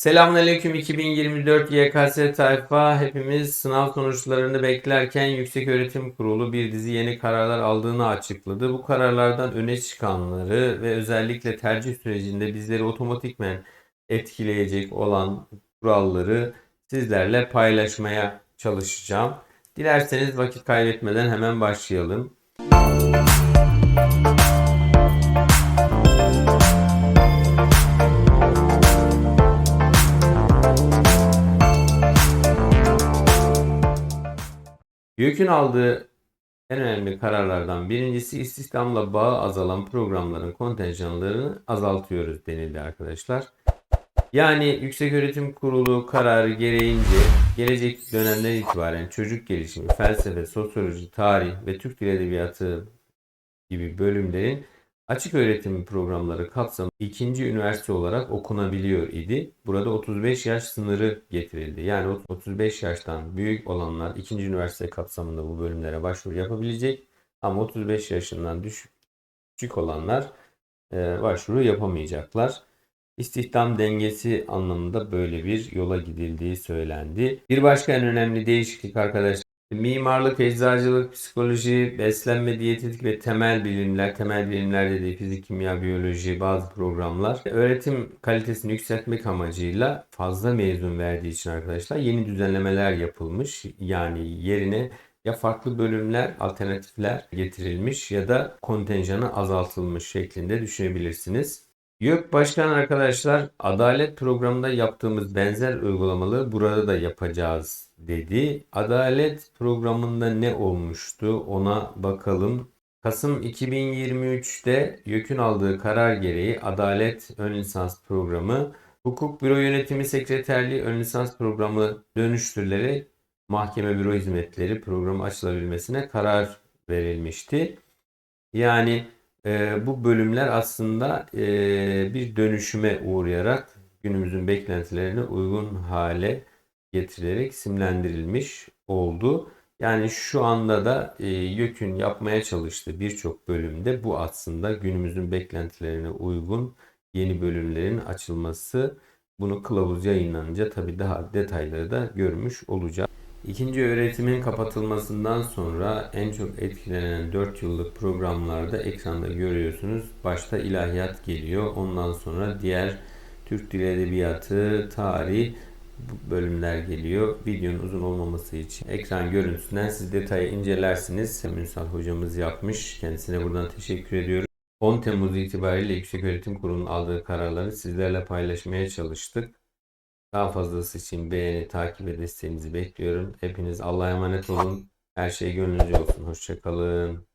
Selamünaleyküm 2024 YKS tayfa. Hepimiz sınav sonuçlarını beklerken Yükseköğretim Kurulu bir dizi yeni kararlar aldığını açıkladı. Bu kararlardan öne çıkanları ve özellikle tercih sürecinde bizleri otomatikmen etkileyecek olan kuralları sizlerle paylaşmaya çalışacağım. Dilerseniz vakit kaybetmeden hemen başlayalım. YÖK'ün aldığı en önemli kararlardan birincisi istihdamla bağı azalan programların kontenjanlarını azaltıyoruz denildi arkadaşlar. Yani Yükseköğretim Kurulu kararı gereğince gelecek dönemden itibaren çocuk gelişimi, felsefe, sosyoloji, tarih ve Türk Dil Edebiyatı gibi bölümlerin açık öğretim programları kapsamında ikinci üniversite olarak okunabiliyor idi. Burada 35 yaş sınırı getirildi. Yani 35 yaştan büyük olanlar ikinci üniversite kapsamında bu bölümlere başvuru yapabilecek. Ama 35 yaşından düşük olanlar e, başvuru yapamayacaklar. İstihdam dengesi anlamında böyle bir yola gidildiği söylendi. Bir başka en önemli değişiklik arkadaşlar Mimarlık, eczacılık, psikoloji, beslenme, diyetetik ve temel bilimler, temel bilimler dediği fizik, kimya, biyoloji, bazı programlar öğretim kalitesini yükseltmek amacıyla fazla mezun verdiği için arkadaşlar yeni düzenlemeler yapılmış. Yani yerine ya farklı bölümler, alternatifler getirilmiş ya da kontenjanı azaltılmış şeklinde düşünebilirsiniz. YÖK Başkan arkadaşlar adalet programında yaptığımız benzer uygulamaları burada da yapacağız dedi. Adalet programında ne olmuştu ona bakalım. Kasım 2023'te YÖK'ün aldığı karar gereği Adalet Ön Lisans Programı Hukuk Büro Yönetimi Sekreterliği Ön Lisans Programı dönüştürülerek Mahkeme Büro Hizmetleri programı açılabilmesine karar verilmişti. Yani e, bu bölümler aslında e, bir dönüşüme uğrayarak günümüzün beklentilerine uygun hale getirilerek isimlendirilmiş oldu. Yani şu anda da e, YÖK'ün yapmaya çalıştığı birçok bölümde bu aslında günümüzün beklentilerine uygun yeni bölümlerin açılması. Bunu kılavuz yayınlanınca tabii daha detayları da görmüş olacağız. İkinci öğretimin kapatılmasından sonra en çok etkilenen 4 yıllık programlarda ekranda görüyorsunuz. Başta ilahiyat geliyor. Ondan sonra diğer Türk Dili Edebiyatı, tarih bölümler geliyor. Videonun uzun olmaması için ekran görüntüsünden siz detayı incelersiniz. Ünsal hocamız yapmış. Kendisine buradan teşekkür ediyorum. 10 Temmuz itibariyle Yükseköğretim Kurulu'nun aldığı kararları sizlerle paylaşmaya çalıştık. Daha fazlası için beğeni, takip ve desteğinizi bekliyorum. Hepiniz Allah'a emanet olun. Her şey gönlünüzce olsun. Hoşçakalın.